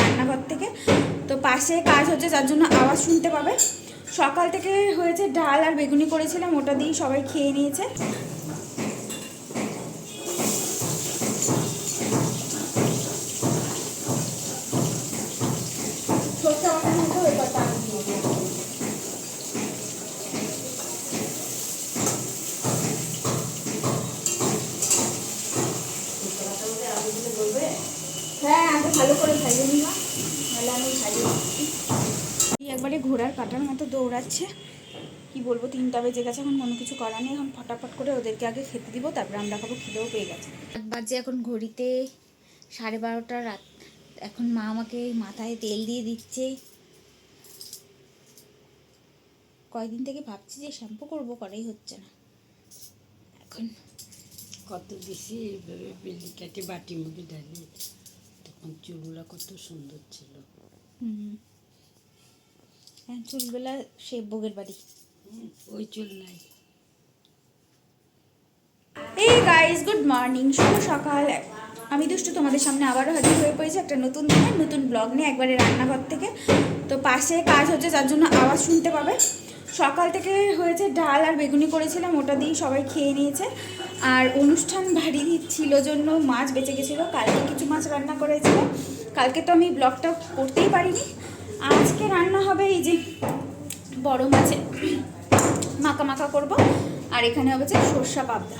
রান্নাঘর থেকে। তো পাশে কাজ হচ্ছে, যার জন্য আওয়াজ শুনতে পাবে। সকাল থেকে হয়েছে ডাল আর বেগুনি করেছিলাম, ওটা দিয়েই সবাই খেয়ে নিয়েছে সরষে বাটার মধ্যে ওই কটা আমি দিয়ে দেবো। হ্যাঁ আগে ভালো করে খাইয়ে নিবা নাহলে আমি দিচ্ছি। একবারে ঘোড়ার কাটার মতো দৌড়াচ্ছে। কি বলব তিনটা বেজে গেছে এখন কোনো কিছু করার নেই। এখন ফটাফট করে ওদেরকে আগে খেতে দিব তারপরে আমরা খাব খিদেও পেয়ে গেছে। বাজে এখন ঘড়িতে সাড়ে বারোটা রাত। এখন মা আমাকে মাথায় তেল দিয়ে দিচ্ছে। কয়দিন থেকে ভাবছি যে শ্যাম্পু করব করেই হচ্ছে না। এখন কত কাটে বাটির মধ্যে ঢালি তখন চুলগুলা কত সুন্দর ছিল। হুম। হ্যাঁ সে বগের বাড়ি। ওই চুল নাই। এই গাইস গুড মর্নিং শুভ সকাল। আমি দুষ্টু তোমাদের সামনে আবারও হাজির হয়ে পড়েছি একটা নতুন দিনে নতুন ব্লগ নিয়ে একবারে রান্নাঘর থেকে। তো পাশে কাজ হচ্ছে যার জন্য আওয়াজ শুনতে পাবে। সকাল থেকে হয়েছে ডাল আর বেগুনি করেছিলাম ওটা দিয়েই সবাই খেয়ে নিয়েছে। আর অনুষ্ঠান বাড়ি ছিল জন্য মাছ বেঁচে গেছিল। কালকে কিছু মাছ রান্না করেছিল। কালকে তো আমি ব্লগটা করতেই পারিনি। আজকে রান্না হবে এই যে বড় মাছে। মাখা মাখা করব। আর এখানে হবে যে সর্ষা পাবদা।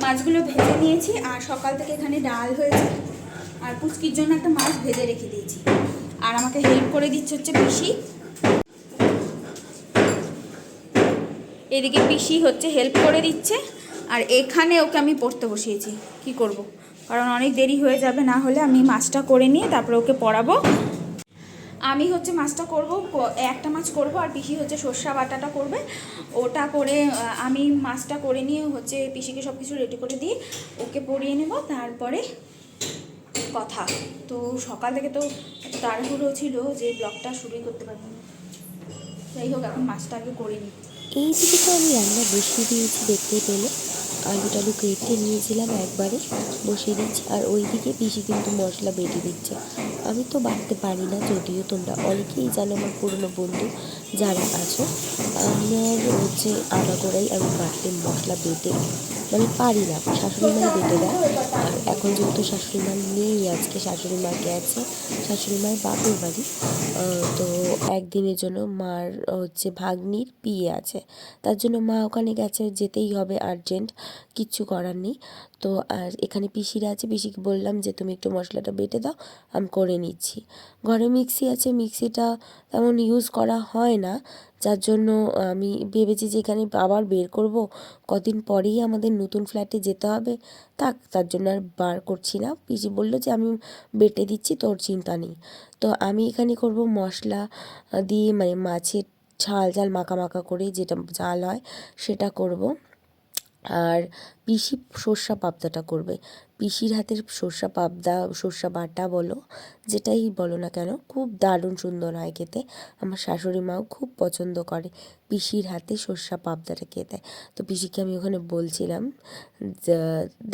মাছগুলো ভেজে নিয়েছি আর সকাল থেকে এখানে ডাল হয়েছে। আর পুচকির জন্য একটা মাছ ভেজে রেখে দিয়েছি। আর আমাকে হেল্প করে দিচ্ছে হচ্ছে পিসি। এদিকে পিসি হচ্ছে হেল্প করে দিচ্ছে, আর এখানে ওকে আমি পড়তে বসিয়েছি। কি করব। কারণ অনেক দেরি হয়ে যাবে, না হলে আমি মাছটা করে নিয়ে তারপরে ওকে পড়াবো। আমি হচ্ছে মাছটা করব একটা মাছ করব, আর পিসি হচ্ছে সর্ষা বাটাটা করবে। ওটা করে আমি মাছটা করে নিয়ে হচ্ছে পিসিকে সব কিছু রেডি করে দিয়ে ওকে পরিয়ে নেব, তারপরে কথা। তো সকাল থেকে তো তাড়াহুড়ো ছিল যে ব্লগটা শুরুই করতে পারিনি। যাই হোক এখন মাছটা আগে করে নিই এই দিকে তো আমি রান্না বসিয়ে দিয়েছি দেখতে পেলে। আলু টালু কেটে নিয়েছিলাম একবারে, বসিয়ে দিচ্ছি। আর ওইদিকে পিসি কিন্তু মশলা বেটে দিচ্ছে। আমি তো বাটতে পারি না, যদিও তোমরা অনেকেই জানো আমার পুরনো বন্ধু যারা আছো। আমার হচ্ছে আগাগোড়াই আমি বাটতে মশলা বেটে মানে পারি না শাশুড়ি মা বেটে দেয়। আর এখন যেহেতু শাশুড়ি মা নেই, আজকে শাশুড়ি মা গেছে শাশুড়ি মার বাপের বাড়ি। তো একদিনের জন্য মার হচ্ছে ভাগ্নির বিয়ে আছে। তার জন্য মা ওখানে গেছে, যেতেই হবে আর্জেন্ট কিচ্ছু করার নেই। তো আর এখানে পিসিরা আছে, পিসিকে বললাম যে, তুমি একটু মশলাটা বেটে দাও, আমি করে নিচ্ছি। ঘরে মিক্সি আছে, মিক্সিটা তেমন ইউজ করা হয় না। যার জন্য আমি ভেবেছি যে, এখানে আবার বের করব। কদিন পরেই আমাদের নতুন ফ্ল্যাটে যেতে হবে। থাক, তার জন্য আর বার করছি না। পিসি বলল যে, আমি বেটে দিচ্ছি, তোর চিন্তা নেই। তো আমি এখানে করব মশলা দিয়ে মানে মাছের ঝাল ঝাল মাখা মাখা করে যেটা ঝাল হয়, সেটা করব। আর পিসি সর্ষা পাবদাটা করবে। পিসির হাতের সর্ষা পাবদা, সর্ষা বাটা বলো, যেটাই বলো না কেন, খুব দারুণ সুন্দর হয় খেতে। আমার শাশুড়ি মাও খুব পছন্দ করে। পিসির হাতে সর্ষা পাবদাটা খেয়ে দেয়। তো পিসিকে আমি ওখানে বলছিলাম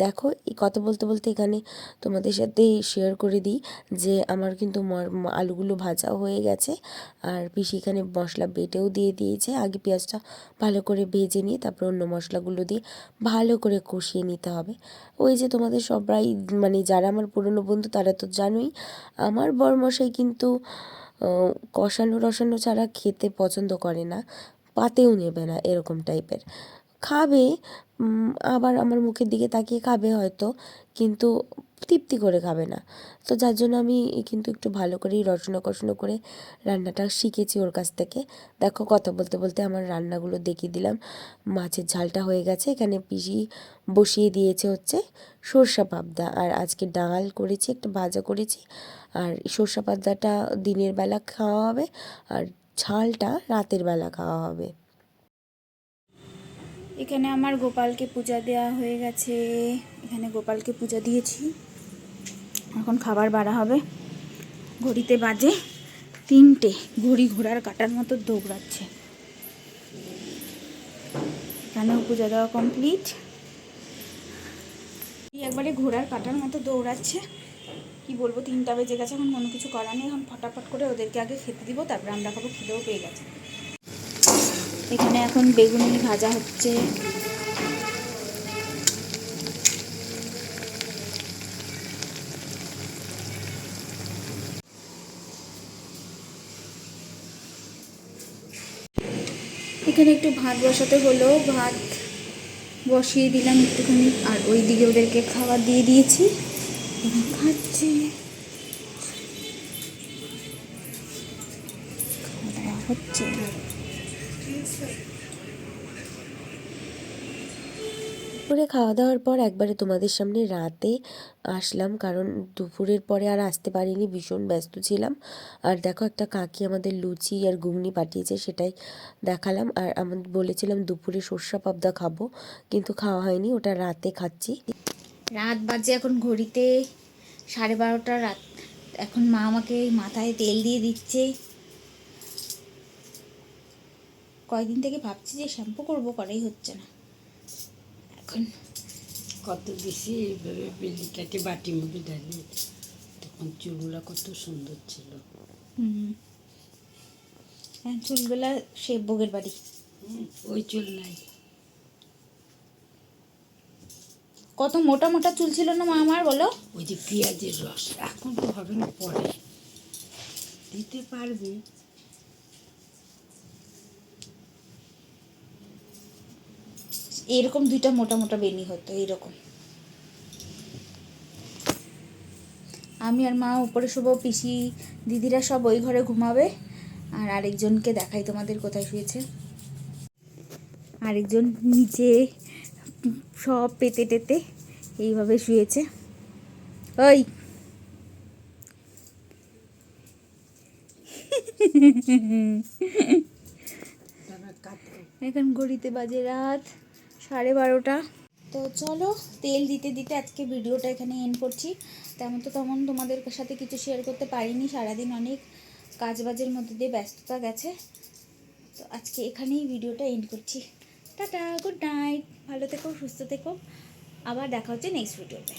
দেখো, এই কথা বলতে বলতে এখানে তোমাদের সাথে শেয়ার করে দিই যে, আমার কিন্তু আলুগুলো ভাজাও হয়ে গেছে। আর পিসি এখানে মশলা বেটেও দিয়ে দিয়েছে। আগে পেঁয়াজটা ভালো করে ভেজে নিয়ে, তারপর অন্য মশলাগুলো দিয়ে ভালো করে কষিয়ে নিতে হবে। ওই যে তোমাদের সবাই মানে যারা আমার পুরনো বন্ধু, তারা তো জানোই, আমার বরমশাই কিন্তু কষানো, রসানো ছাড়া খেতে পছন্দ করে না। পাতেও নেবে না এরকম টাইপের। খাবে আবার আমার মুখের দিকে তাকিয়ে খাবে হয়তো, কিন্তু তৃপ্তি করে খাবে না। তো যার জন্য আমি কিন্তু একটু ভালো করেই রচনা কষণ করে রান্নাটা শিখেছি ওর কাছ থেকে। দেখো, কথা বলতে বলতে আমার রান্নাগুলো দেখিয়ে দিলাম। মাছের ঝালটা হয়ে গেছে, এখানে পিসি বসিয়ে দিয়েছে হচ্ছে সর্ষা পাবদা। আর আজকে ডাল করেছি, একটা ভাজা করেছি। আর সর্ষা পাবদাটা দিনের বেলা খাওয়া হবে। আর ঝালটা রাতের বেলা খাওয়া হবে। এখানে আমার গোপালকে পূজা দেওয়া হয়ে গেছে। এখানে গোপালকে পূজা দিয়েছি। এখন খাবার বাড়া হবে। ঘড়িতে বাজে তিনটে। ঘড়ি ঘোড়ার কাটার মতো দৌড়াচ্ছে। এখানেও পূজা দেওয়া কমপ্লিট। একবারে ঘোড়ার কাটার মতো দৌড়াচ্ছে। কি বলব, তিনটা বেজে গেছে, এখন কোনো কিছু করার নেই, এখন ফটাফট করে ওদেরকে আগে খেতে দিব, তারপরে আমরা খাব, খিদেও পেয়ে গেছে। এখানে এখন বেগুনি ভাজা হচ্ছে। এখানে একটু ভাত বসাতে হলো, ভাত বসিয়ে দিলাম একটুখানি, আর ওই দিকে ওদেরকে খাবার দিয়ে দিয়েছি। খাচ্ছে খাওয়া দাওয়ার পর একবারে তোমাদের সামনে রাতে আসলাম, কারণ দুপুরের পরে আর আসতে পারিনি, ভীষণ ব্যস্ত ছিলাম। আর দেখো, একটা কাকি আমাদের লুচি আর ঘুগনি পাঠিয়েছে, সেটাই দেখালাম। আর আমি বলেছিলাম দুপুরে সর্ষা পাবদা খাব, কিন্তু খাওয়া হয়নি, ওটা রাতে খাচ্ছি। রাত বাজে এখন ঘড়িতে সাড়ে বারোটা রাত। এখন মা আমাকে মাথায় তেল দিয়ে দিচ্ছে। কয়দিন থেকে ভাবছি যে শ্যাম্পু করব করাই হচ্ছে না। এখন কত দিছি এইভাবে বিলি কেটে বাটির মধ্যে তখন চুলগুলো কত সুন্দর ছিল। হুম। হ্যাঁ চুলগুলা সে বগের বাড়ি। ওই চুল নাই। কত মোটা মোটা চুল ছিল না মা আমার বলো? ওই যে পেঁয়াজের রস। এখন তো হবে না পরে। দিতে পারবে। এরকম দুইটা মোটা মোটা বেনি হতো এইরকম। আমি আর মা উপরে শুভ পিসি দিদিরা সব ওই ঘরে ঘুমাবে। আর আরেকজনকে দেখাই তোমাদের কোথায় শুয়েছে। আরেকজন নিচে সব পেতে টেতে এইভাবে শুয়েছে। ওই। এখন ঘড়িতে বাজে রাত সাড়ে বারোটা। তো চলো, তেল দিতে দিতে আজকে ভিডিওটা এখানে এন্ড করছি। তেমন তো তেমন তোমাদের সাথে কিছু শেয়ার করতে পারিনি, সারাদিন অনেক কাজ বাজের মধ্যে দিয়ে ব্যস্ততা গেছে। তো আজকে এখানেই ভিডিওটা এন্ড করছি। টাটা গুড নাইট ভালো থেকো সুস্থ থেকো। আবার দেখা হচ্ছে নেক্সট ভিডিওতে